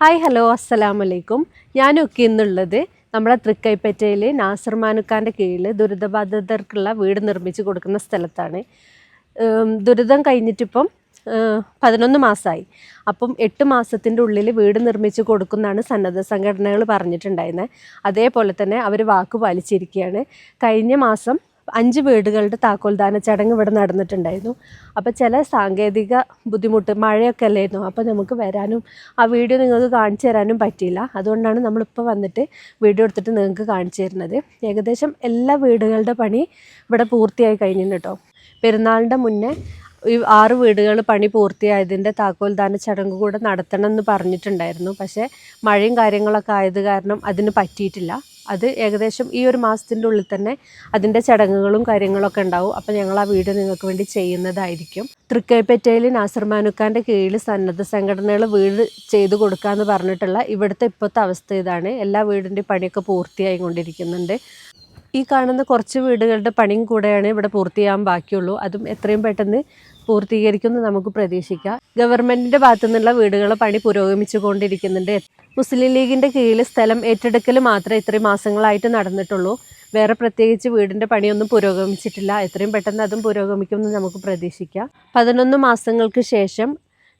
Hi hello അസ്സലാമു അലൈക്കും ഞാനൊക്കെ ഇന്നുള്ളത് നമ്മുടെ തൃക്കൈപ്പറ്റയിൽ നാസർ മാനുക്കാന്റെ കീഴിൽ ദുരിതബാധിതർക്കുള്ള വീട് നിർമ്മിച്ച് കൊടുക്കുന്ന സ്ഥലത്താണ്. ദുരിതം കഴിഞ്ഞിട്ടിപ്പം പതിനൊന്ന് മാസമായി അപ്പം എട്ട് മാസത്തിന്റെ ഉള്ളിൽ വീട് നിർമ്മിച്ച് കൊടുക്കുന്നതാണ് സന്നദ്ധ സംഘടനകൾ പറഞ്ഞിട്ടുണ്ടായിരുന്നത് അതേപോലെ തന്നെ അവർ വാക്ക് പാലിച്ചിരിക്കുകയാണ് കഴിഞ്ഞ മാസം അഞ്ച് വീടുകളുടെ താക്കോൽദാന ചടങ്ങ് ഇവിടെ നടന്നിട്ടുണ്ടായിരുന്നു. അപ്പോൾ ചില സാങ്കേതിക ബുദ്ധിമുട്ട് മഴയൊക്കെ അല്ലായിരുന്നു. അപ്പോൾ നമുക്ക് വരാനും ആ വീഡിയോ നിങ്ങൾക്ക് കാണിച്ചു തരാനും പറ്റിയില്ല. അതുകൊണ്ടാണ് നമ്മളിപ്പോൾ വന്നിട്ട് വീഡിയോ എടുത്തിട്ട് നിങ്ങൾക്ക് കാണിച്ചു തരുന്നത്. ഏകദേശം എല്ലാ വീടുകളുടെ പണി ഇവിടെ പൂർത്തിയായി കഴിഞ്ഞിട്ടുണ്ട് കേട്ടോ. പെരുന്നാളിന്റെ മുന്നേ ഈ ആറ് വീടുകൾ പണി പൂർത്തിയായതിന്റെ താക്കോൽദാന ചടങ്ങ് കൂടെ നടത്തണം എന്ന് പറഞ്ഞിട്ടുണ്ടായിരുന്നു. പക്ഷേ മഴയും കാര്യങ്ങളൊക്കെ ആയത് കാരണം അതിന് പറ്റിയിട്ടില്ല. അത് ഏകദേശം ഈ ഒരു മാസത്തിന്റെ ഉള്ളിൽ തന്നെ അതിന്റെ ചടങ്ങുകളും കാര്യങ്ങളൊക്കെ ഉണ്ടാവും. അപ്പോൾ ഞങ്ങൾ ആ വീട് നിങ്ങൾക്ക് വേണ്ടി ചെയ്യുന്നതായിരിക്കും. തൃക്കൈപ്പറ്റയിൽ നാസർ മാനുക്കാന്റെ കീഴിൽ സന്നദ്ധ സംഘടനകൾ വീട് ചെയ്തു കൊടുക്കാമെന്ന് പറഞ്ഞിട്ടുള്ള ഇവിടുത്തെ ഇപ്പോഴത്തെ അവസ്ഥ ഇതാണ്. എല്ലാ വീടിന്റെ പണിയൊക്കെ പൂർത്തിയായി കൊണ്ടിരിക്കുന്നുണ്ട് ഈ കാണുന്ന കുറച്ച് വീടുകളുടെ പണിയും കൂടെയാണ് ഇവിടെ പൂർത്തിയാകാൻ ബാക്കിയുള്ളൂ. അതും എത്രയും പെട്ടെന്ന് പൂർത്തീകരിക്കുമെന്ന് നമുക്ക് പ്രതീക്ഷിക്കാം. ഗവൺമെന്റിന്റെ ഭാഗത്തു നിന്നുള്ള വീടുകളെ പണി പുരോഗമിച്ചു കൊണ്ടിരിക്കുന്നുണ്ട് മുസ്ലിം ലീഗിന്റെ കീഴിൽ സ്ഥലം ഏറ്റെടുക്കൽ മാത്രമേ ഇത്രയും മാസങ്ങളായിട്ട് നടന്നിട്ടുള്ളൂ. വേറെ പ്രത്യേകിച്ച് വീടിന്റെ പണിയൊന്നും പുരോഗമിച്ചിട്ടില്ല. എത്രയും പെട്ടെന്ന് അതും പുരോഗമിക്കുമെന്ന് നമുക്ക് പ്രതീക്ഷിക്കാം. പതിനൊന്ന് മാസങ്ങൾക്ക് ശേഷം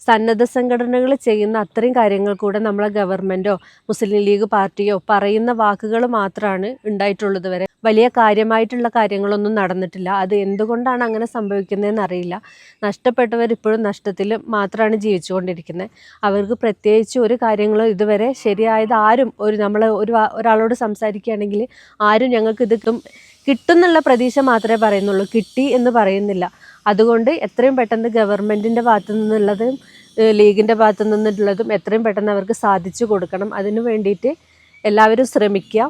സന്നദ്ധ സംഘടനകൾ ചെയ്യുന്ന അത്രയും കാര്യങ്ങൾ കൂടെ നമ്മളെ ഗവൺമെന്റോ മുസ്ലിം ലീഗ് പാർട്ടിയോ പറയുന്ന വാക്കുകൾ മാത്രമാണ് ഉണ്ടായിട്ടുള്ളത് വരെ. വലിയ കാര്യമായിട്ടുള്ള കാര്യങ്ങളൊന്നും നടന്നിട്ടില്ല. അത് എന്തുകൊണ്ടാണ് അങ്ങനെ സംഭവിക്കുന്നതെന്ന് അറിയില്ല. നഷ്ടപ്പെട്ടവർ ഇപ്പോഴും നഷ്ടത്തിൽ മാത്രമാണ് ജീവിച്ചുകൊണ്ടിരിക്കുന്നത്. അവർക്ക് പ്രത്യേകിച്ച് ഒരു കാര്യങ്ങളും ഇതുവരെ ശരിയായത് ആരും ഒരു നമ്മൾ ഒരു ഒരാളോട് സംസാരിക്കുകയാണെങ്കിൽ ആരും ഞങ്ങൾക്ക് ഇത് കിട്ടുന്നുള്ള പ്രതീക്ഷ മാത്രമേ പറയുന്നുള്ളൂ. കിട്ടി എന്ന് പറയുന്നില്ല. അതുകൊണ്ട് എത്രയും പെട്ടെന്ന് ഗവൺമെന്റിന്റെ ഭാഗത്തു നിന്നുള്ളതും ലീഗിന്റെ ഭാഗത്തു നിന്നുള്ളതും എത്രയും പെട്ടെന്ന് അവർക്ക് സാധിച്ചു കൊടുക്കണം. അതിനു വേണ്ടിയിട്ട് എല്ലാവരും ശ്രമിക്കുക.